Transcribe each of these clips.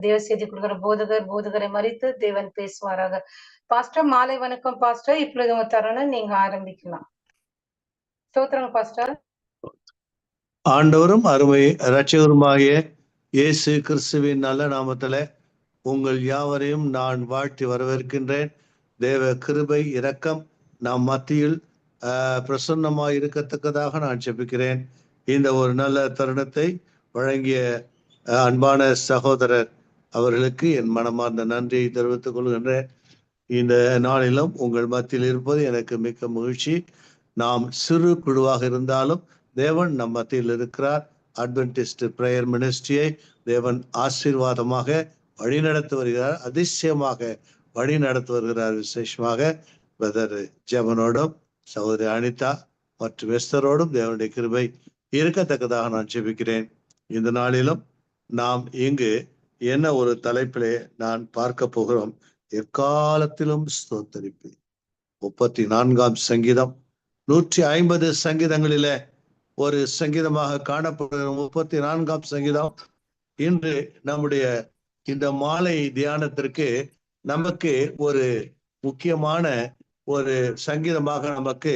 தேவ செய்தி கொடுக்கிற போதகர் போதகரை மறித்து தேவன் பேசுவாராக. பாஸ்டர் மாலை வணக்கம் பாஸ்டர் இப்பொழுது உங்க தரணும் நீங்க ஆரம்பிக்கலாம். ஸ்தோத்திரம் பாஸ்டர் ஆண்டவரும் அருமை இரட்சகருமாகிய இயேசு கிறிஸ்துவின் நல்ல நாமத்துல உங்கள் யாவரையும் நான் வாழ்த்தி வரவேற்கின்றேன். தேவ கிருபை இரக்கம் நாம் மத்தியில் ஆஹ், பிரசன்னமாய் இருக்கத்தக்கதாக நான் செபிக்கிறேன் இந்த ஒரு நல்ல தருணத்தை வழங்கிய அன்பான சகோதரர் அவர்களுக்கு என் மனமார்ந்த நன்றியை தெரிவித்துக் கொள்கின்றேன் இந்த நாளிலும் உங்கள் மத்தியில் இருப்பது எனக்கு மிக்க மகிழ்ச்சி. நாம் சிறு குழுவாக இருந்தாலும் தேவன் நம் மத்தியில் இருக்கிறார். அட்வென்டிஸ்ட் பிரேயர் மினிஸ்ட்ரியை தேவன் ஆசீர்வாதமாக வழிநடத்தி வருகிறார். அதிசயமாக வழி நடத்தி வருகிறார் விசேஷமாக. பிரதர் ஜெபனோடும் சகோதரி அனிதா மற்றும் எஸ்தரோடும் தேவனுடைய கிருபை இருக்கத்தக்கதாக நான் ஜெபிக்கிறேன். இந்த நாளிலும் நாம் இங்கு என்ன ஒரு தலைப்பிலே நான் பார்க்க போகிறோம்? எக்காலத்திலும் ஸ்தோத்தரிப்பு. முப்பத்தி நான்காம் சங்கீதம். நூற்றி ஐம்பது சங்கீதங்களில ஒரு சங்கீதமாக காணப்படுகிற முப்பத்தி நான்காம் சங்கீதம். இன்று நம்முடைய இந்த மாலை தியானத்திற்கு நமக்கு ஒரு முக்கியமான ஒரு சங்கீதமாக நமக்கு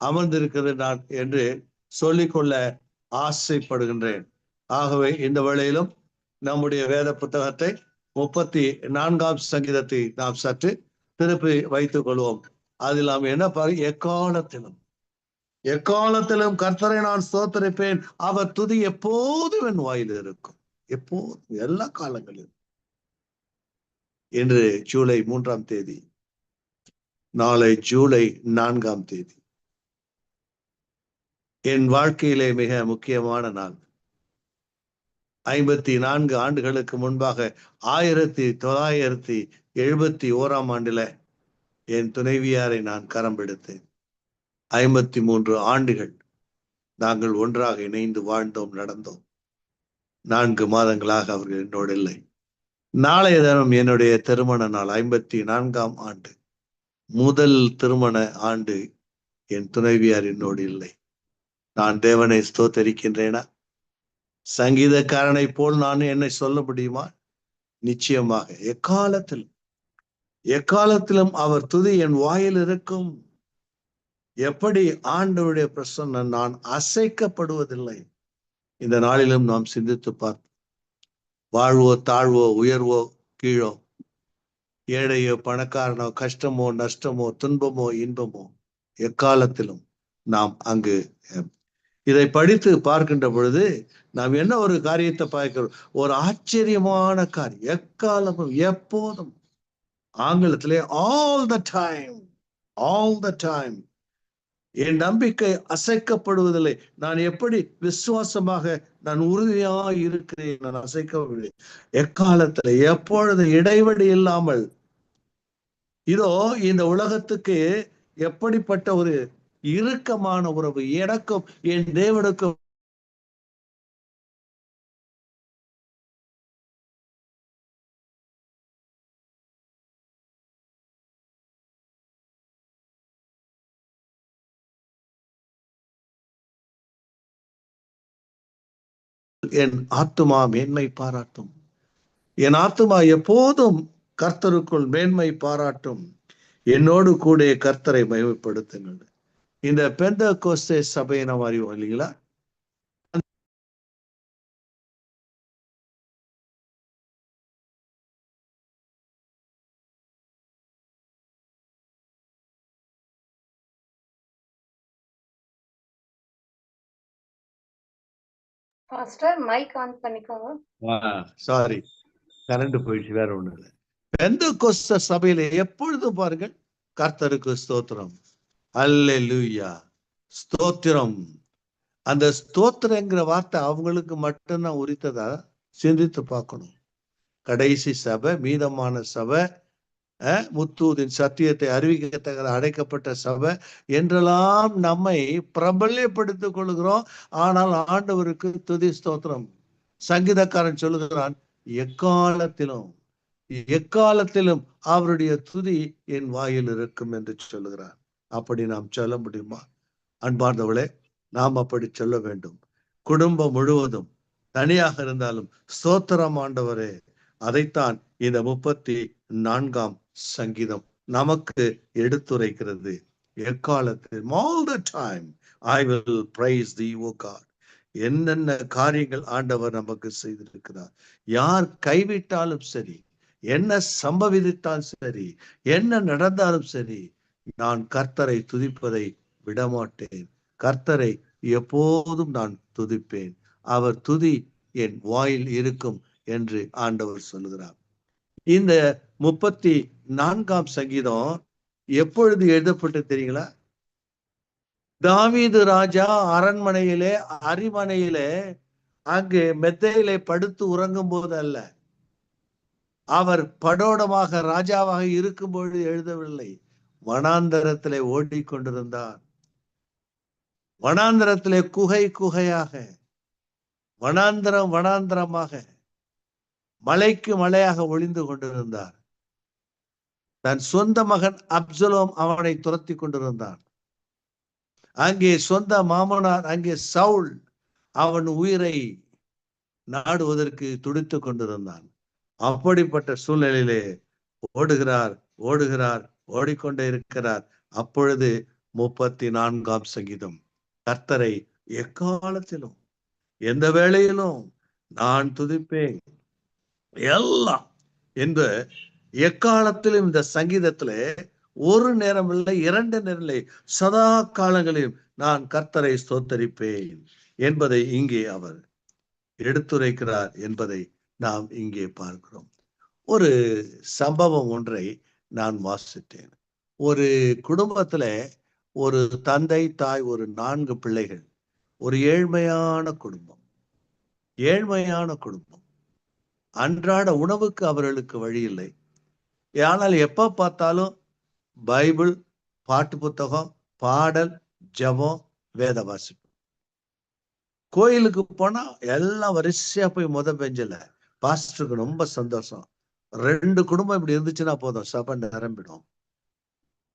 அமர்ந்திருக்கிறது நான் என்று சொல்லிக்கொள்ள ஆசைப்படுகின்றேன். ஆகவே இந்த வேளையிலும் நம்முடைய வேத புத்தகத்தை முப்பத்தி நான்காம் சங்கீதத்தை நாம் சற்று திருப்பி வைத்துக் கொள்வோம். அதில் நாம் என்ன பாரு எக்காலத்திலும் எக்காலத்திலும் கர்த்தரை நான் சோத்தரிப்பேன் அவர் துதி எப்போதும் என் வாயில் இருக்கும். எப்போதும் எல்லா காலங்களிலும். இன்று ஜூலை மூன்றாம் தேதி நாளை ஜூலை நான்காம் தேதி. என் வாழ்க்கையிலே மிக முக்கியமான நாள். ஐம்பத்தி நான்கு ஆண்டுகளுக்கு முன்பாக ஆயிரத்தி தொள்ளாயிரத்தி எழுபத்தி ஓராம் ஆண்டுல என் துணைவியாரை நான் கரம் பிடித்தேன். ஐம்பத்தி மூன்று ஆண்டுகள் நாங்கள் ஒன்றாக இணைந்து வாழ்ந்தோம் நடந்தோம். நான்கு மாதங்களாக அவர்கள் என்னோடு இல்லை. நாளைய தினம் என்னுடைய திருமண நாள் ஐம்பத்தி நான்காம் ஆண்டு. முதல் திருமண ஆண்டு என் துணைவியார் என்னோடு இல்லை. நான் தேவனை ஸ்தோத்தரிக்கின்றேனா? சங்கீதக்காரனை போல் நான் என்னை சொல்ல முடியுமா? நிச்சயமாக. எக்காலத்தில் எக்காலத்திலும் அவர் துதி என் வாயில் இருக்கும். எப்படி ஆண்டவருடைய பிரசன்னம் நான் அசைக்கப்படுவதில்லை? இந்த நாளிலும் நாம் சிந்தித்து பார்ப்போம். வாழ்வோ தாழ்வோ உயர்வோ கீழோ ஏழையோ பணக்காரனோ கஷ்டமோ நஷ்டமோ துன்பமோ இன்பமோ எக்காலத்திலும் நாம் அங்கு இதை படித்து பார்க்கின்ற பொழுது நாம் என்ன ஒரு காரியத்தை பார்க்கிறோம்? ஒரு ஆச்சரியமான காரியம். எக்காலமும் எப்போதும். ஆங்கிலத்திலே all the time all the time என் நம்பிக்கை அசைக்கப்படுவதில்லை. நான் எப்படி விசுவாசமாக நான் உறுதியாக இருக்கிறேன் நான் அசைக்கவில்லை. எக்காலத்துல எப்பொழுது இடைவெளி இல்லாமல். இதோ இந்த உலகத்துக்கு எப்படிப்பட்ட ஒரு இறுக்கமான உறவு எனக்கும் என் தேவனுக்கும் என் ஆத்துமா மேன்மை பாராட்டும். என் ஆத்துமா எப்போதும் கர்த்தருக்குள் மேன்மை பாராட்டும். என்னோடு கூட கர்த்தரை மகிமைப்படுத்துங்கள். இந்த பெந்த கோஸ்தே சபையை நாம் அறிவோம் இல்லைங்களா? பாஸ்டர் மைக் ஆன் பண்ணிக்கோங்க. சாரி கரண்ட் போயிடுச்சு வேற ஒண்ணு இல்லை. பெந்த கொஸ்த சபையில எப்பொழுதும் பாருங்கள் கர்த்தருக்கு ஸ்தோத்திரம். அல்லூயா ஸ்தோத்திரம். அந்த ஸ்தோத்திரங்கிற வார்த்தை அவங்களுக்கு மட்டும்தான் உரித்ததா? சிந்தித்து பார்க்கணும். கடைசி சபை மீதமான சபை முத்தூதின் சத்தியத்தை அறிவிக்கத்தக்க அடைக்கப்பட்ட சபை என்றெல்லாம் நம்மை பிரபல்யப்படுத்திக் கொள்கிறோம். ஆனால் ஆண்டவருக்கு துதி ஸ்தோத்திரம். சங்கீதக்காரன் சொல்லுகிறான் எக்காலத்திலும் எக்காலத்திலும் அவருடைய துதி என் வாயில் இருக்கும் என்று சொல்லுகிறான். அப்படி நாம் சொல்ல முடியுமா? அன்பார்ந்தவளே நாம் அப்படி சொல்ல வேண்டும். குடும்பம் முழுவதும் தனியாக இருந்தாலும் ஸ்தோத்திரம் ஆண்டவரே அதைத்தான் இந்த முப்பத்தி நான்காம் சங்கீதம் நமக்கு எடுத்துரைக்கிறது. எக்காலத்தில்? All the time I will praise thee O God என்னென்ன காரியங்கள் ஆண்டவர் நமக்கு செய்திருக்கிறார்? யார் கைவிட்டாலும் சரி என்ன சம்பவித்தாலும் சரி என்ன நடந்தாலும் சரி நான் கர்த்தரை துதிப்பதை விடமாட்டேன். கர்த்தரை எப்போதும் நான் துதிப்பேன். அவர் துதி என் வாயில் இருக்கும் என்று ஆண்டவர் சொல்லுகிறார். இந்த முப்பத்தி நான்காம் சங்கீதம் எப்பொழுது எழுதப்பட்டு தெரியுங்களா? தாவீது ராஜா அரண்மனையிலே அரிமனையிலே அங்கு மெத்தையிலே படுத்து உறங்கும் போது அல்ல. அவர் படோடமாக ராஜாவாக இருக்கும் பொழுது எழுதவில்லை. வனாந்தரத்திலே ஓடிக்கொண்டிருந்தார் வனாந்தரத்திலே குகை குகையாக வனாந்தரம் வனாந்தரமாக மலைக்கு மலையாக ஒளிந்து கொண்டிருந்தார். தன் சொந்த மகன் அப்சலோம் அவனை துரத்தி கொண்டிருந்தான். அங்கே சொந்த மாமனார் அங்கே சவுல் அவன் உயிரை நாடுவதற்கு துடித்து கொண்டிருந்தான். அப்படிப்பட்ட சூழ்நிலையிலே ஓடுகிறார் ஓடுகிறார் ஓடிக்கொண்டே இருக்கிறார். அப்பொழுது முப்பத்தி நான்காம் சங்கீதம். கர்த்தரை எக்காலத்திலும் எந்த வேளையிலும் நான் துதிப்பேன். எல்லாம். என்று எக்காலத்திலும் இந்த சங்கீதத்துல ஒரு நேரம் இல்லை இரண்டு நேரம் இல்லை சதா காலங்களிலும் நான் கர்த்தரை ஸ்தோத்தரிப்பேன் என்பதை இங்கே அவர் எடுத்துரைக்கிறார் என்பதை நாம் இங்கே பார்க்கிறோம். ஒரு சம்பவம் ஒன்றை நான் வாசித்தேன். ஒரு குடும்பத்துல ஒரு தந்தை தாய் ஒரு நான்கு பிள்ளைகள். ஒரு ஏழ்மையான குடும்பம். ஏழ்மையான குடும்பம். அன்றாட உணவுக்கு அவர்களுக்கு வழி இல்லை. ஆனால் எப்ப பார்த்தாலும் பைபிள் பாட்டு புத்தகம் பாடல் ஜபம் வேத வாசிப்பு. கோயிலுக்கு போனா எல்லாம் வரிசையா போய் முத பெஞ்சல. பாஸ்டருக்கு ரொம்ப சந்தோஷம். ரெண்டு குடும்பம் இப்படி இருந்துச்சுன்னா போதும் சபை நிரம்பிடும்.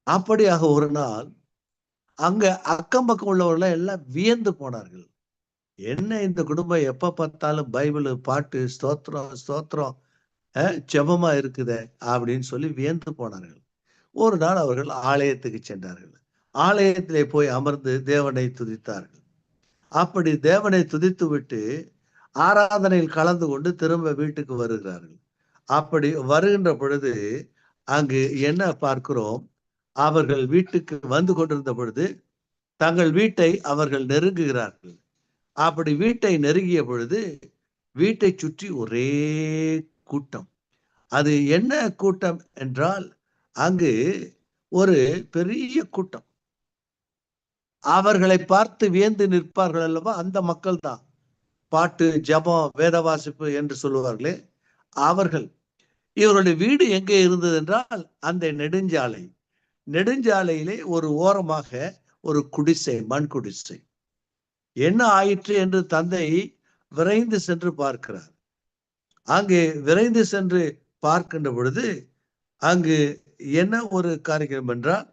அப்படியாக ஒரு நாள் அங்க அக்கம் பக்கம் உள்ளவர்கள் எல்லாம் வியந்து போனார்கள். என்ன இந்த குடும்பம்? எப்ப பார்த்தாலும் பைபிள் பாட்டு ஸ்தோத்திரம் ஸ்தோத்திரம் அஹ், ஜெபமா இருக்குதே அப்படின்னு சொல்லி வியந்து போனார்கள். ஒரு நாள் அவர்கள் ஆலயத்துக்கு சென்றார்கள். ஆலயத்திலே போய் அமர்ந்து தேவனை துதித்தார்கள். அப்படி தேவனை துதித்து விட்டு ஆராதனையில் கலந்து கொண்டு திரும்ப வீட்டுக்கு வருகிறார்கள். அப்படி வருகின்ற பொழுது அங்கு என்ன பார்க்கிறோம்? அவர்கள் வீட்டுக்கு வந்து கொண்டிருந்த பொழுது தங்கள் வீட்டை அவர்கள் நெருங்குகிறார்கள். அப்படி வீட்டை நெருங்கிய பொழுது வீட்டை சுற்றி ஒரே கூட்டம். அது என்ன கூட்டம் என்றால் அங்கு ஒரு பெரிய கூட்டம். அவர்களை பார்த்து வியந்து நிற்பார்கள் அல்லவா? அந்த மக்கள் தான் பாட்டு ஜபம் வேத வாசிப்பு என்று சொல்லுவார்களே. அவர்கள் இவருடைய வீடு எங்கே இருந்தது என்றால் அந்த நெடுஞ்சாலை. நெடுஞ்சாலையிலே ஒரு ஓரமாக ஒரு குடிசை மண் குடிசை. என்ன ஆயிற்று என்று தந்தை விரைந்து சென்று பார்க்கிறார். அங்கு விரைந்து சென்று பார்க்கின்ற பொழுது அங்கு என்ன ஒரு காரியம் என்றால்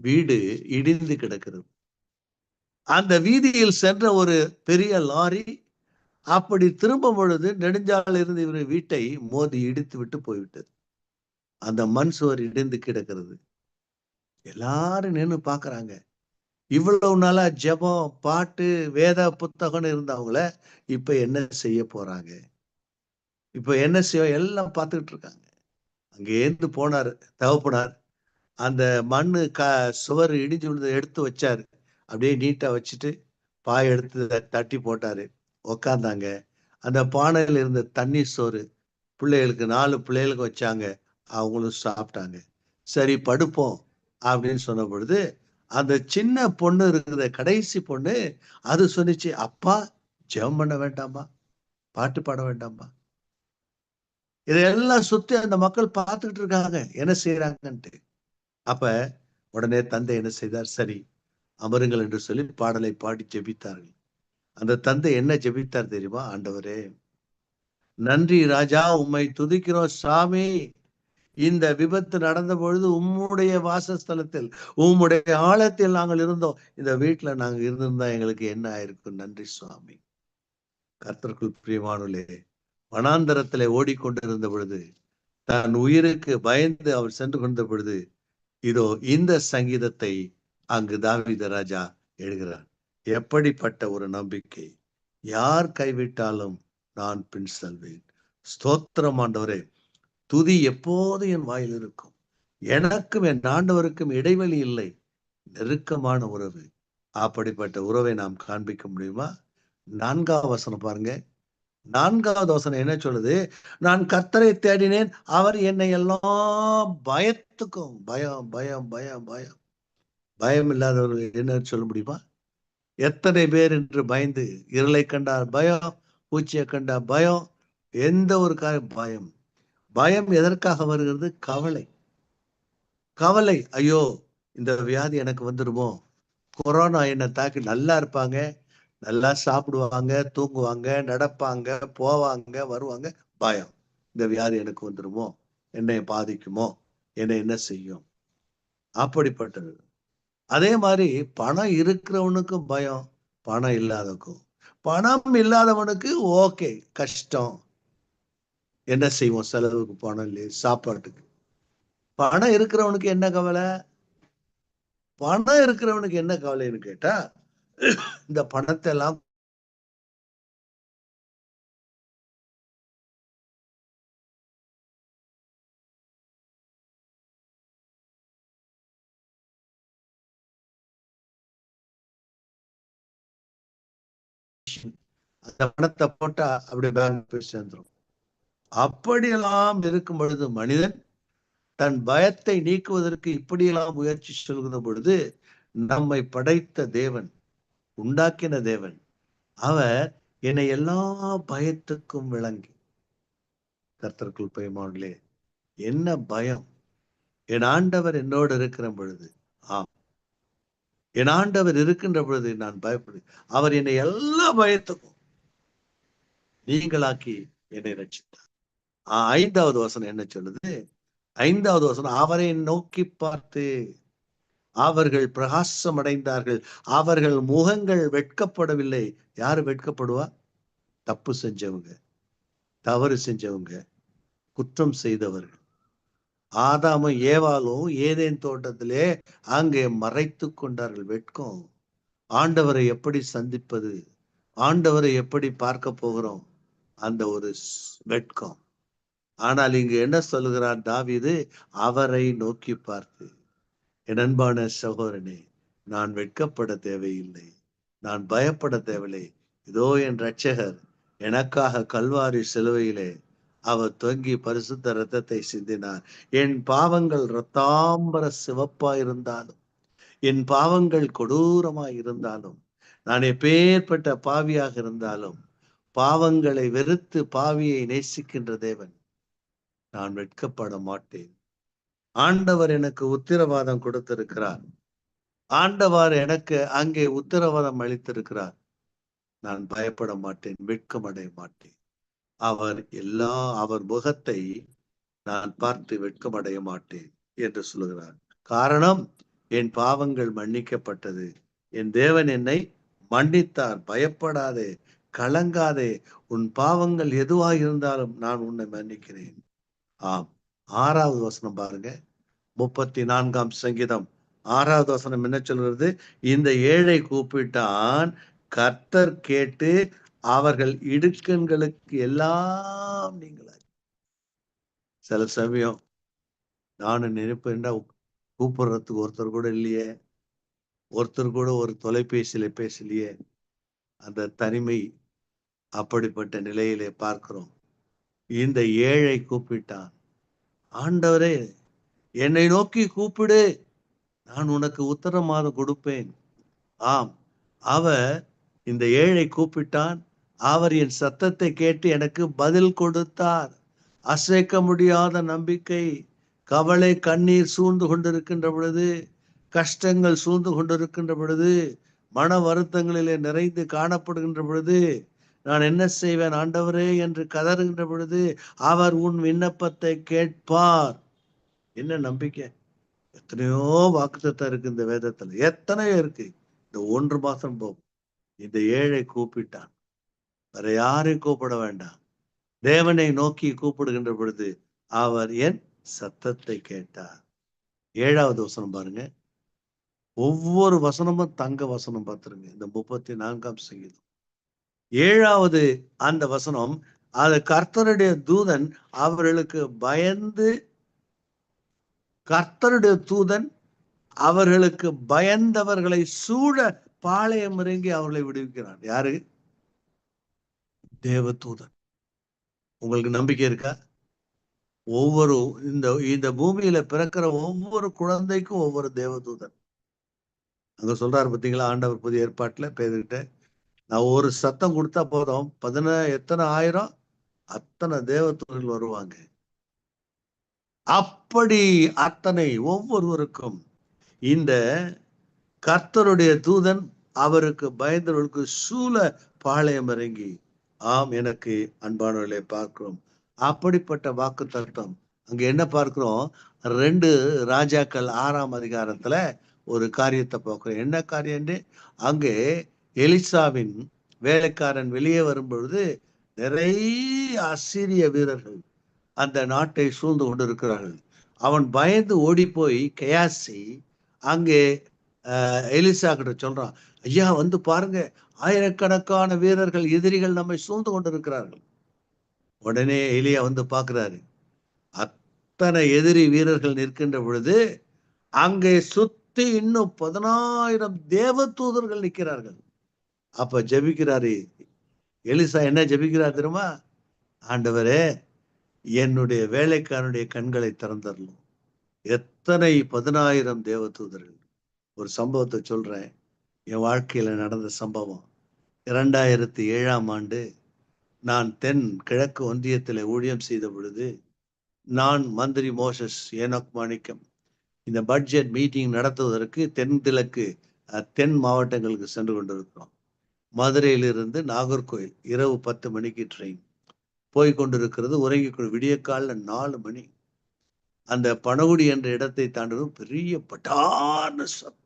வீடு இடிந்து கிடக்கிறது. அந்த வீதியில் சென்ற ஒரு பெரிய லாரி அப்படி திரும்பும் பொழுது நெடுஞ்சாலையில் இருந்து இவர் வீட்டை மோதி இடித்து விட்டு போய்விட்டது. அந்த மண் சுவர் இடிந்து கிடக்கிறது. எல்லாரும் நின்று பாக்குறாங்க இவ்வளவு நாளா ஜெபம் பாட்டு வேத புத்தகம்னு இருந்தவங்கள இப்ப என்ன செய்ய போறாங்க? இப்ப என்ன செய்ய எல்லாம் பார்த்துக்கிட்டு இருக்காங்க. அங்கேருந்து போனார் போனாரு தவப்பினார் அந்த மண்ணு க சுவர் இடிஞ்சு விழுந்து எடுத்து வச்சாரு. அப்படியே நீட்டா வச்சுட்டு பாய் எடுத்து த- தட்டி போட்டாரு. உக்காந்தாங்க. அந்த பானையில இருந்த தண்ணி சோறு பிள்ளைகளுக்கு நாலு பிள்ளைகளுக்கு வச்சாங்க. அவங்களும் சாப்பிட்டாங்க. சரி படுப்போம் அப்படின்னு சொன்ன பொழுது அந்த சின்ன பொண்ணு இருக்கிற கடைசி பொண்ணு அது சொன்னிச்சு அப்பா ஜெபம் பண்ண வேண்டாமா பாட்டு பாட வேண்டாமா இதையெல்லாம் சுத்தி அந்த மக்கள் பார்த்துக்கிட்டு இருக்காங்க. என்ன செய்யறாங்கன்ட்டு அப்ப உடனே தந்தை என்ன செய்தார்? சரி அமருங்கள் என்று சொல்லி பாடலை பாடி ஜெபித்தார்கள். அந்த தந்தை என்ன ஜெபித்தார் தெரியுமா? ஆண்டவரே நன்றி ராஜா உம்மை துதிக்கிறோம் சாமி. இந்த விபத்து நடந்த பொழுது உம்முடைய வாசஸ்தலத்தில் உம்முடைய ஆழத்தில் நாங்கள் இருந்தோம். இந்த வீட்டுல நாங்க இருந்திருந்தா எங்களுக்கு என்ன ஆயிருக்கும்? நன்றி சுவாமி கர்த்தர்க்குள் பிரியமானுலே வனாந்தரத்திலே ஓடிக்கொண்டிருந்த பொழுது தன் உயிருக்கு பயந்து அவர் சென்று கொண்ட பொழுது இதோ இந்த சங்கீதத்தை அங்கு தாவித ராஜா எழுகிறார். எப்படிப்பட்ட ஒரு நம்பிக்கை? யார் கைவிட்டாலும் நான் பின் செல்வேன். ஸ்தோத்திரம் ஆண்டவரே. துதி எப்போது என் வாயில் இருக்கும்? எனக்கும் என் ஆண்டவருக்கும் இடைவெளி இல்லை. நெருக்கமான உறவு. அப்படிப்பட்ட உறவை நாம் காண்பிக்க முடியுமா? நான்காவது வசனம் பாருங்க. நான்காவது வசனம் என்ன சொல்லுது? நான் கர்த்தரை தேடினேன். அவர் என்னை எல்லாம் பயத்துக்கும். பயம் பயம் பயம் பயம். பயம் இல்லாதவர்கள் என்ன சொல்ல முடியுமா? எத்தனை பேர் என்று பயந்து இருளை கண்டால் பயம் பூச்சியை கண்டா பயம் எந்த ஒரு காரியம்? பயம். பயம் எதற்காக வருகிறது? கவலை. கவலை. ஐயோ இந்த வியாதி எனக்கு வந்துடுமோ கொரோனா என்னை தாக்கி நல்லா இருப்பாங்க நல்லா சாப்பிடுவாங்க தூங்குவாங்க நடப்பாங்க போவாங்க வருவாங்க. பயம். இந்த வியாதி எனக்கு வந்துடுமோ என்னை பாதிக்குமோ? என்னை என்ன செய்யும்? அப்படிப்பட்டது. அதே மாதிரி பணம் இருக்கிறவனுக்கும் பயம் பணம் இல்லாதக்கும் பணம் இல்லாதவனுக்கு ஓகே கஷ்டம். என்ன செய்வோம்? செலவுக்கு பணம் இல்லையே சாப்பாட்டுக்கு. பணம் இருக்கிறவனுக்கு என்ன கவலை? பணம் இருக்கிறவனுக்கு என்ன கவலைன்னு கேட்டா இந்த பணத்தை எல்லாம் அந்த பணத்தை போட்டா அப்படியே பேங்க் போய் சேர்ந்துடும் அப்படியெல்லாம் இருக்கும் பொழுது மனிதன் தன் பயத்தை நீக்குவதற்கு இப்படியெல்லாம் முயற்சி சொல்கிற பொழுது நம்மை படைத்த தேவன் உண்டாக்கின தேவன் அவர் என்னை எல்லா பயத்துக்கும் விளங்கி. கர்த்தருக்குள் பயமானே என்ன பயம்? என் ஆண்டவர் என்னோடு இருக்கிற பொழுது ஆம். என் ஆண்டவர் இருக்கின்ற பொழுது நான் பயப்படு அவர் என்னை எல்லா பயத்துக்கும் நீங்களாக்கி என்னை ரட்சித்தார் ஆஹ் ஐந்தாவது வசனம் என்ன சொல்லுது? ஐந்தாவது வசனம் அவரை நோக்கி பார்த்து அவர்கள் பிரகாசம் அடைந்தார்கள் அவர்கள் முகங்கள் வெட்கப்படவில்லை. யாரு வெட்கப்படுவா? தப்பு செஞ்சவங்க தவறு செஞ்சவங்க குற்றம் செய்தவர்கள். ஆதாமும் ஏவாலும் ஏதேன் தோட்டத்திலே அங்கே மறைத்து கொண்டார்கள். வெட்கம். ஆண்டவரை எப்படி சந்திப்பது? ஆண்டவரை எப்படி பார்க்க போகிறோம்? அந்த ஒரு வெட்கம். ஆனால் இங்கு என்ன சொல்லுகிறார் தாவிது? அவரை நோக்கி பார்த்து என் அன்பான சகோதரனே நான் வெட்கப்பட தேவையில்லை. நான் பயப்பட தேவையில்லை. இதோ என் ரட்சகர் எனக்காக கல்வாரி சிலுவையிலே அவர் தொங்கி பரிசுத்த ரத்தத்தை சிந்தினார். என் பாவங்கள் ரத்தாம்பர சிவப்பா இருந்தாலும் என் பாவங்கள் கொடூரமாய் இருந்தாலும் நான் எப்பேற்பட்ட பாவியாக இருந்தாலும் பாவங்களை வெறுத்து பாவியை நேசிக்கின்ற தேவன். நான் வெட்கப்பட மாட்டேன். ஆண்டவர் எனக்கு உத்தரவாதம் கொடுத்திருக்கிறார். ஆண்டவர் எனக்கு அங்கே உத்தரவாதம் அளித்திருக்கிறார். நான் பயப்பட மாட்டேன் வெட்கமடைய மாட்டேன். அவர் எல்லா அவர் முகத்தை நான் பார்த்து வெட்கமடைய மாட்டேன் என்று சொல்லுகிறார். காரணம் என் பாவங்கள் மன்னிக்கப்பட்டது. என் தேவன் என்னை மன்னித்தார் பயப்படாதே. கலங்காதே உன் பாவங்கள் எதுவாக இருந்தாலும் நான் உன்னை மன்னிக்கிறேன். ஆம். ஆறாவது வசனம் பாருங்க. முப்பத்தி நான்காம் சங்கீதம். ஆறாவது வசனம் என்ன சொல்கிறது இந்த ஏழை கூப்பிட்டான் கர்த்தர் கேட்டு அவர்கள் இடுக்கண்களுக்கு எல்லாம் நீங்களா சில சமயம் நானும் நினைப்பேன்டா கூப்பிடுறதுக்கு ஒருத்தர் கூட இல்லையே. ஒருத்தர் கூட ஒரு தொலைபேசியில பேசலையே. அந்த தனிமை அப்படிப்பட்ட நிலையிலே பார்க்கிறோம். இந்த ஏழை கூப்பிட்டான். ஆண்டவரே என்னை நோக்கி கூப்பிடு. நான் உனக்கு உத்தரமாக கொடுப்பேன். ஆம் அவர் இந்த ஏழை கூப்பிட்டான். அவர் என் சத்தத்தை கேட்டு எனக்கு பதில் கொடுத்தார். அசைக்க முடியாத நம்பிக்கை. கவலை கண்ணீர் சூழ்ந்து கொண்டிருக்கின்ற பொழுது கஷ்டங்கள் சூழ்ந்து கொண்டிருக்கின்ற பொழுது மன வருத்தங்களிலே நிறைந்து காணப்படுகின்ற பொழுது நான் என்ன செய்வேன்? ஆண்டவரே என்று கதறுகின்ற பொழுது அவர் உன் விண்ணப்பத்தை கேட்பார். என்ன நம்பிக்கை? எத்தனையோ வாக்குத்தத்தம் இருக்கு இந்த வேதத்துல. எத்தனையோ இருக்கு. இந்த ஒன்று மாசம் போகும் இந்த ஏழை கூப்பிட்டான். வேற யாரையும் கூப்பிட வேண்டாம். தேவனை நோக்கி கூப்பிடுகின்ற பொழுது அவர் என் சத்தத்தை கேட்டார். ஏழாவது வசனம் பாருங்க. ஒவ்வொரு வசனமும் தங்க வசனம் பார்த்துருங்க. இந்த முப்பத்தி நான்காம் சங்கீதம். ஏழாவது அந்த வசனம் அது கர்த்தருடைய தூதன் அவர்களுக்கு பயந்து கர்த்தருடைய தூதன் அவர்களுக்கு பயந்தவர்களை சூழ பாளையம் இறங்கி அவர்களை விடுவிக்கிறான் யாரு? தேவதூதன் உங்களுக்கு நம்பிக்கை இருக்கா? ஒவ்வொரு இந்த இந்த பூமியில பிறக்கிற ஒவ்வொரு குழந்தைக்கும் ஒவ்வொரு தேவதூதன் அங்க சொல்றாரு பார்த்தீங்களா ஆண்டவர் புதிய ஏற்பாட்டுல பேர்கிட்ட நான் ஒரு சத்தம் கொடுத்தா போதும். பதின எத்தனை ஆயிரம்? அத்தனை தேவதூதர்கள் வருவாங்க. அப்படி அத்தனை ஒவ்வொருவருக்கும் இந்த கர்த்தருடைய தூதன் அவருக்கு பயந்தவர்களுக்கு சூழ பாளையம் இறங்கி ஆம் எனக்கு அன்பானவர்களை பார்க்கிறோம். அப்படிப்பட்ட வாக்கு தத்துவம் அங்க என்ன பார்க்கிறோம்? ரெண்டு ராஜாக்கள் ஆறாம் அதிகாரத்துல ஒரு காரியத்தை பார்க்கிறோம். என்ன காரியம் அங்கே எலிசாவின் வேலைக்காரன் வெளியே வரும்பொழுது நிறைய அசிரிய வீரர்கள் அந்த நாட்டை சூழ்ந்து கொண்டிருக்கிறார்கள். அவன் பயந்து ஓடி போய் கயாசி அங்கே எலிசா கிட்ட சொல்றான் ஐயா வந்து பாருங்க ஆயிரக்கணக்கான வீரர்கள் எதிரிகள் நம்மை சூழ்ந்து கொண்டிருக்கிறார்கள். உடனே எலியா வந்து பார்க்குறாரு அத்தனை எதிரி வீரர்கள் நிற்கின்ற பொழுது அங்கே சுத்தி இன்னும் பதினாயிரம் தேவ தூதர்கள் நிற்கிறார்கள். அப்ப ஜபிக்கிறாரு. எலிசா என்ன ஜபிக்கிறார் தெரியுமா? ஆண்டவரே என்னுடைய வேலைக்காரனுடைய கண்களை திறந்தரலும். எத்தனை பதினாயிரம் தேவ தூதர்கள் ஒரு சம்பவத்தை சொல்றேன். என் வாழ்க்கையில நடந்த சம்பவம். இரண்டாயிரத்தி ஏழாம் ஆண்டு நான் தென் கிழக்கு ஒன்றியத்தில் ஊழியம் செய்த பொழுது நான் மந்திரி மோசஸ் ஏனோக் மாணிக்கம். இந்த பட்ஜெட் மீட்டிங் நடத்துவதற்கு தென் கிழக்கு தென் மாவட்டங்களுக்கு சென்று கொண்டிருக்கிறோம். மதுரையிலிருந்து நாகர்கோயில் இரவு பத்து மணிக்கு ட்ரெயின் போய் கொண்டிருக்கிறது உறங்கி விடிய காலில் நாலு மணி. அந்த பனகுடி என்ற இடத்தை தாண்டதும் பெரிய பட்டான சத்தம்.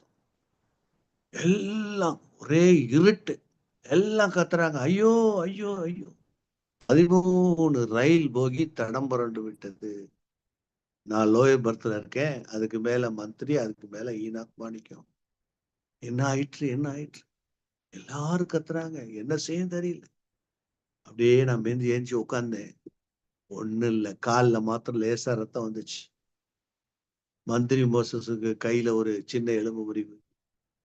எல்லாம் ஒரே இருட்டு. எல்லாம் கத்துறாங்க. ஐயோ ஐயோ ஐயோ. பதிமூணு ரயில் போகி தடம் புரண்டு விட்டது. நான் லோயர் பர்த்ல இருக்கேன். அதுக்கு மேல மந்திரி அதுக்கு மேல ஈனாக் மாணிக்கம். என்ன ஆயிற்று என்ன ஆயிற்று? எல்லாரும் கத்துறாங்க. என்ன செய்ய தெரியல. அப்படியே நான் மெஞ்சி ஏஞ்சி உட்காந்தேன் ஒண்ணு இல்ல. கால்ல மாத்திரம் லேசா ரத்தம் வந்துச்சு. மந்திரி மோசஸுக்கு கையில ஒரு சின்ன எலும்பு முறிவு.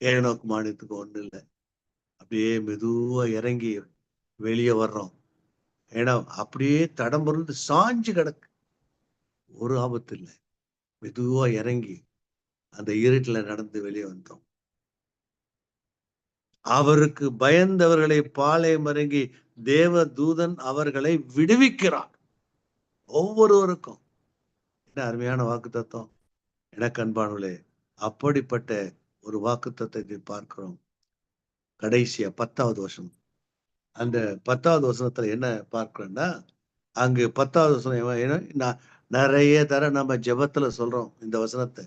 ஏனோக்கு மாநிலத்துக்கு ஒண்ணு இல்லை. அப்படியே மெதுவா இறங்கி வெளியே வர்றோம். ஏன்னா அப்படியே தடம்பருந்து சாஞ்சு கிடக்கு. ஒரு ஆபத்து இல்லை. மெதுவா இறங்கி அந்த இருட்டுல நடந்து வெளியே வந்தோம் அவருக்கு பயந்தவர்களை பாலை இறங்கி தேவ தூதன் அவர்களை விடுவிக்கிறார். ஒவ்வொருவருக்கும். என்ன அருமையான வாக்கு தத்துவம் எனக்கு அன்பானவர்களே அப்படிப்பட்ட ஒரு வாக்கு தத்துவத்தை பார்க்கிறோம். கடைசியா பத்தாவது வருஷம் அந்த பத்தாவது வசனத்துல என்ன பார்க்கிறோம்னா அங்கு பத்தாவது வசனம் நிறைய தர நம்ம ஜெபத்துல சொல்றோம் இந்த வசனத்தை.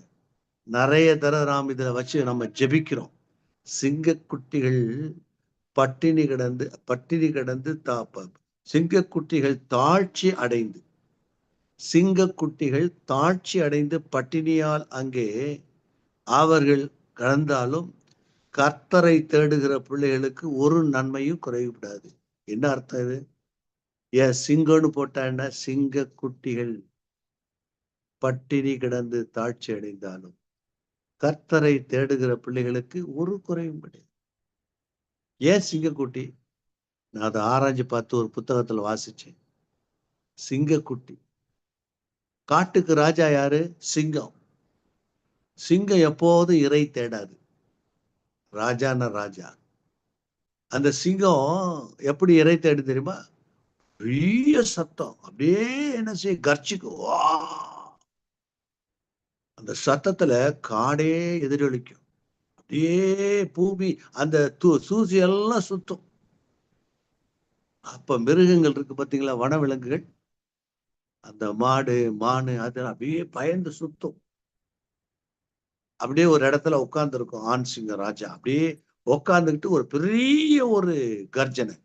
நிறைய தர நாம் இதுல வச்சு நம்ம ஜெபிக்கிறோம். சிங்கக்குட்டிகள் பட்டினி கிடந்து பட்டினி கிடந்து தாப்ப. சிங்கக்குட்டிகள் தாழ்ச்சி அடைந்து சிங்கக்குட்டிகள் தாழ்ச்சி அடைந்து பட்டினியால் அங்கே அவர்கள் கலந்தாலும் கர்த்தரை தேடுகிற பிள்ளைகளுக்கு ஒரு நன்மையும் குறைவிடாது என்ன அர்த்தம் இது? ஏன் சிங்கம்னு போட்டா சிங்க குட்டிகள் பட்டினி கிடந்து தாழ்ச்சி அடைந்தாலும். கர்த்தரை தேடுகிற பிள்ளைகளுக்கு ஒரு குறையும் கிடையாது. ஏன் சிங்கக்குட்டி? நான் அதை ஆராய்ச்சி பார்த்து ஒரு புத்தகத்துல வாசிச்சேன். சிங்கக்குட்டி. காட்டுக்கு ராஜா யாரு? சிங்கம். சிங்கம் எப்போதும் இறை தேடாது. ராஜான ராஜா. அந்த சிங்கம் எப்படி இறை தேடு தெரியுமா? பெரிய சத்தம். அப்படியே என்ன செய்ய கர்ச்சிக்கு வா! அந்த சத்தத்துல காடே எதிரொலிக்கும். அப்படியே பூமி அந்த சூசி எல்லாம் சுத்தும். அப்ப மிருகங்கள் இருக்கு பாத்தீங்களா வனவிலங்குகள்? அந்த மாடு மானு அதெல்லாம் அப்படியே பயந்து சுத்தும். அப்படியே ஒரு இடத்துல உட்கார்ந்து இருக்கும் ஆண் சிங்க ராஜா. அப்படியே உட்காந்துக்கிட்டு ஒரு பெரிய ஒரு கர்ஜனை.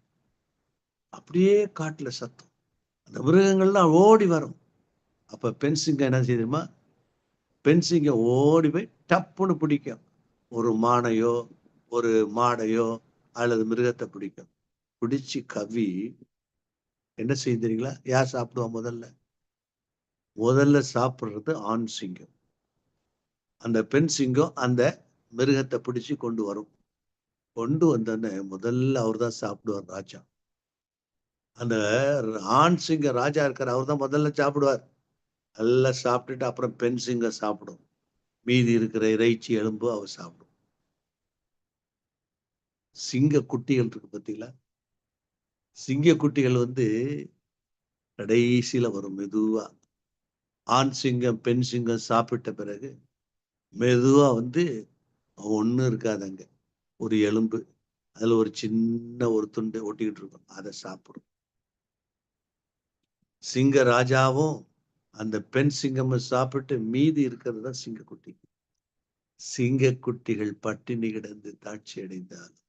அப்படியே காட்டுல சத்தம். அந்த மிருகங்கள்லாம் ஓடி வரும். அப்ப பெண் சிங்கம் என்ன செய்யுமா பெண் சிங்கம் ஓடி போய் டப்புன்னு பிடிக்கும். ஒரு மானையோ ஒரு மாடையோ அல்லது மிருகத்தை பிடிக்கும். பிடிச்சி கவி என்ன செய்யும் யார் சாப்பிடுவா முதல்ல? முதல்ல சாப்பிட்றது ஆண் சிங்கம். அந்த பெண் சிங்கம் அந்த மிருகத்தை பிடிச்சி கொண்டு வரும். கொண்டு வந்தோடனே முதல்ல அவர் தான் சாப்பிடுவார் ராஜா. அந்த ஆண் சிங்கம் ராஜா இருக்கார் அவர் தான் முதல்ல சாப்பிடுவார். எல்லாம் சாப்பிட்டுட்டு அப்புறம் பெண் சிங்கம் சாப்பிடும். மீதி இருக்கிற இறைச்சி எலும்பு அவ சாப்பிடும். சிங்க குட்டிகள் இருக்கு பார்த்தீங்களா? சிங்க குட்டிகள் வந்து கடைசியில வரும் மெதுவா. ஆண் சிங்கம் பெண் சிங்கம் சாப்பிட்ட பிறகு மெதுவா வந்து ஒன்றும் இருக்காதங்க ஒரு எலும்பு அதுல ஒரு சின்ன ஒரு துண்டு ஒட்டிக்கிட்டு இருக்கும். அதை சாப்பிடும். சிங்க ராஜாவும் அந்த பெண் சிங்கம் சாப்பிட்டு மீதி இருக்கிறது தான் சிங்கக்குட்டி. சிங்கக்குட்டிகள் பட்டினி கிடந்து தாட்சி அடைந்தாலும்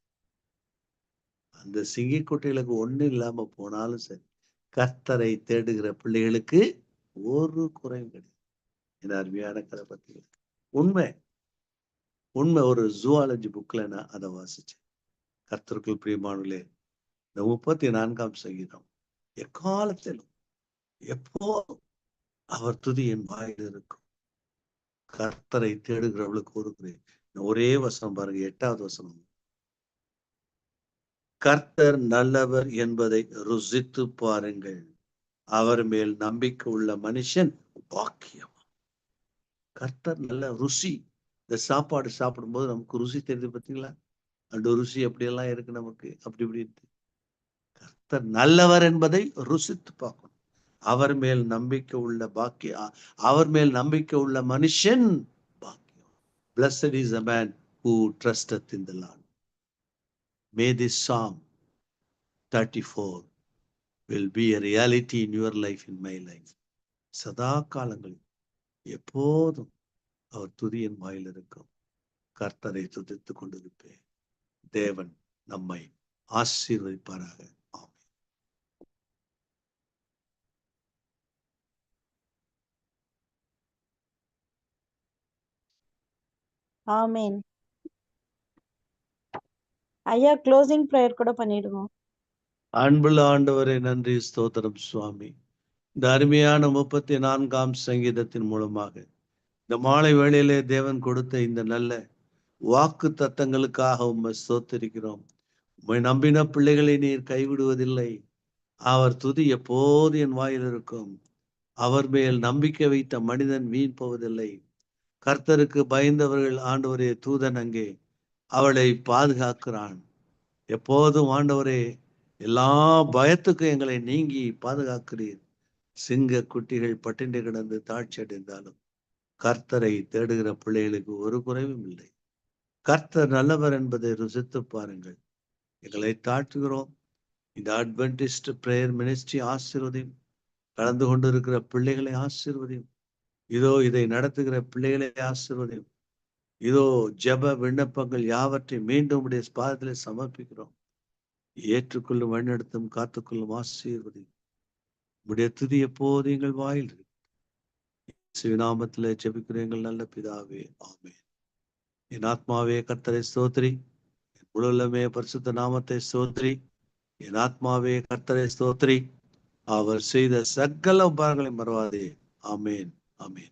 அந்த சிங்கக்குட்டிகளுக்கு ஒண்ணும் இல்லாம போனாலும் சரி கர்த்தரை தேடுகிற பிள்ளைகளுக்கு ஒரு குறையும் கிடையாது. என் அருமையான கதை பத்தி உண்மை. உண்மை ஒரு ஜூவாலஜி புக்ல நான் அதை வாசிச்சேன். கர்த்தருக்குள் பிரியமானங்களே இந்த முப்பத்தி நான்காம் சங்கீதம் எக்காலத்திலும் எப்போதும் அவர் துதி என் வாயில் இருக்கும். கர்த்தரை தேடுகிறவளுக்கு ஒரு ஒரே வசனம் பாருங்க எட்டாவது வசனம். கர்த்தர் நல்லவர் என்பதை ருசித்து பாருங்கள். அவர் மேல் நம்பிக்கை உள்ள மனுஷன் பாக்கியம் கர்த்தர் நல்ல ருசி. இந்த சாப்பாடு சாப்பிடும்போது நமக்கு ருசி தெரியுது பார்த்தீங்களா அந்த ருசி அப்படியெல்லாம் இருக்கு நமக்கு. அப்படி இப்படி இருக்கு கர்த்தர் நல்லவர் என்பதை ருசித்து பார்க்கணும். அவர் மேல் நம்பிக்கை உள்ள பாக்கிய அவர் மேல் நம்பிக்கை உள்ள மனுஷன் பாக்கியம் blessed is a man who trusteth in the may this song thirty four will be a reality in your life in my life சதா காலங்களில் எப்போதும் அவர் துதியின் வாயில் இருக்கும். கர்த்தரை துதித்துக் கொண்டிருப்பேன். தேவன் நம்மை ஆசீர்வதிப்பாராக. ஆமேன். ஐயா க்ளோசிங் ப்ரேயர் கூட பண்ணிடுவோம் அன்புள்ள ஆண்டவரே நன்றி ஸ்தோத்திரம் சுவாமி. இந்த அருமையான முப்பத்தி நான்காம் சங்கீதத்தின் மூலமாக இந்த மாலை வேளையிலே தேவன் கொடுத்த இந்த நல்ல வாக்கு தத்தங்களுக்காக உம்மை ஸ்தோத்திருக்கிறோம். உம்மை நம்பின பிள்ளைகளை நீர் கைவிடுவதில்லை. அவர் துதி எப்போது என் வாயில் இருக்கும் அவர் மேல் நம்பிக்கை வைத்த மனிதன் வீண் போவதில்லை. கர்த்தருக்கு பயந்தவர்கள் ஆண்டவரே தூதன் அங்கே அவளை பாதுகாக்கிறான். எப்போதும் ஆண்டவரே எல்லா பயத்துக்கும் எங்களை நீங்கி பாதுகாக்கிறீர். சிங்க குட்டிகள் பட்டினி கிடந்து தாழ்ச்சி அடைந்தாலும் கர்த்தரை தேடுகிற பிள்ளைகளுக்கு ஒரு குறைவும் இல்லை. கர்த்தர் நல்லவர் என்பதை ருசித்து பாருங்கள். எங்களை தாழ்த்துகிறோம். இந்த அட்வென்டிஸ்ட் பிரேயர் மினிஸ்ட்ரி ஆசிர்வதியும் கலந்து கொண்டிருக்கிற பிள்ளைகளை ஆசிர்வதியும் இதோ இதை நடத்துகிற பிள்ளைகளை ஆசிர்வதையும். இதோ ஜெப விண்ணப்பங்கள் யாவற்றையும் மீண்டும் உடைய பாதத்தில் சமர்ப்பிக்கிறோம். ஏற்றுக்கொள்ளும் வழிநடத்தும் காத்துக்கொள்ளும் ஆசீர்வதையும். உடைய துதி எப்போது எங்கள் வாயில் சிவநாமத்தில் ஜபிக்கிற எங்கள் நல்ல பிதாவே ஆமே என் ஆத்மாவே கர்த்தரை ஸ்தோத்ரி. என் உலகமே பரிசுத்த நாமத்தை ஸ்தோத்ரி. என் ஆத்மாவே கர்த்தரை ஸ்தோத்ரி. அவர் செய்த சகல உபாரங்களை மறவாதே. ஆமேன். ஆமேன்.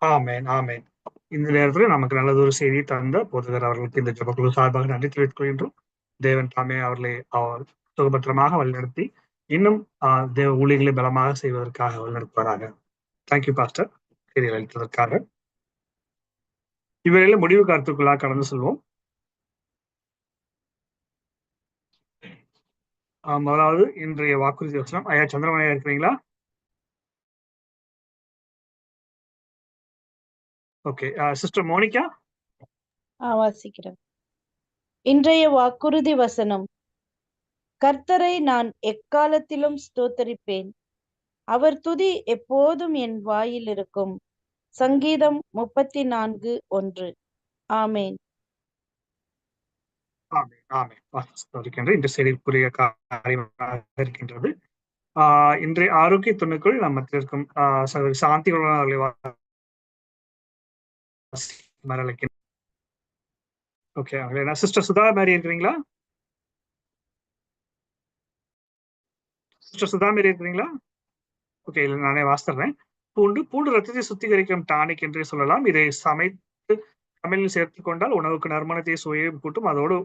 ஆமேன் ஆமேன். இந்த நேரத்தில் நமக்கு நல்லதொரு செய்தி தந்த போதுதர் அவர்களுக்கு இந்த ஜபக்குழு சார்பாக நன்றி தெரிவித்துக் கொள்கின்றோம் தேவன் தாமே அவர்களை அவர் சுகபத்திரமாக வழிநடத்தி இன்னும் ஆஹ் தேவ ஊழியர்களை பலமாக செய்வதற்காக வழிநடத்துவாராக. தேங்க்யூ பாஸ்டர் செய்திகள் அளித்ததற்காக. இவரையில முடிவு கருத்துக்குள்ளாக கடந்து செல்வோம். ஆஹ் முதலாவது இன்றைய வாக்குறுதி வசனம். ஐயா சந்திரமணியா இருக்கிறீங்களா? ஓகே சிஸ்டர் மோனிகா வாசிக்கிறேன். இன்றைய வாக்குறுதி வசனம். கர்த்தரை நான் எக்காலத்திலும் ஸ்தோத்தரிப்பேன். அவர் துதி எப்போதும் என் வாயில் இருக்கும். சங்கீதம் முப்பத்தி நான்கு ஒன்று. ஆமேன். இந்த காரியமாக இருக்கின்றது. இன்றைய ஆரோக்கிய துணுக்குள் நம்ம இருக்கும் சாந்தி அவர்களை மரளிக்கின்றோம் ஓகே சிஸ்டர் சுதா மாதிரி இருக்கிறீங்களா? சிஸ்டர் சுதா மாரி இருக்கிறீங்களா? ஓகே இல்லை நானே வாசிடுறேன் பூண்டு பூண்டு ரத்தத்தை சுத்திகரிக்கும் டானிக் என்றே சொல்லலாம். இதை சமைத்து சமையலில் சேர்த்து கொண்டால் உணவுக்கு நறுமணத்தை சுவையும் கூட்டும். அதோடு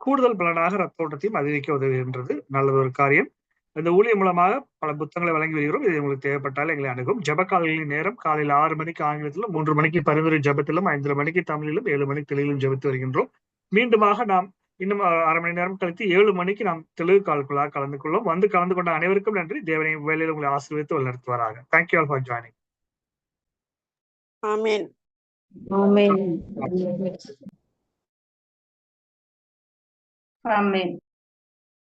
கூடுதல் பலனாக ரத்த ஓட்டத்தையும் அதிகரிக்க உதவுகின்றது. நல்லது ஒரு காரியம். இந்த ஊழியம் மூலமாக பல புத்தகங்களை வழங்கி வருகிறோம். இது உங்களுக்கு தேவைப்பட்டால் எங்களை அணுகும் ஜபக்காலைகளின் நேரம் காலையில் ஆறு மணிக்கு ஆங்கிலத்திலும் மூன்று மணிக்கு பரிந்துரை ஜபத்திலும் ஐந்து மணிக்கு தமிழிலும் ஏழு மணிக்கு தெலுங்கிலும் ஜபித்து வருகின்றோம். மீண்டுமாக நாம் இன்னும் அரை மணி நேரம் கழித்து ஏழு மணிக்கு நாம் தெலுங்கு கால்குள்ளாக கலந்து கொள்ளும் வந்து கலந்து கொண்ட அனைவருக்கும் நன்றி. தேவனை வேலையில் உங்களை ஆசீர்வதித்து வழிநடத்துவாராக. Thank you all for joining amen. Amen.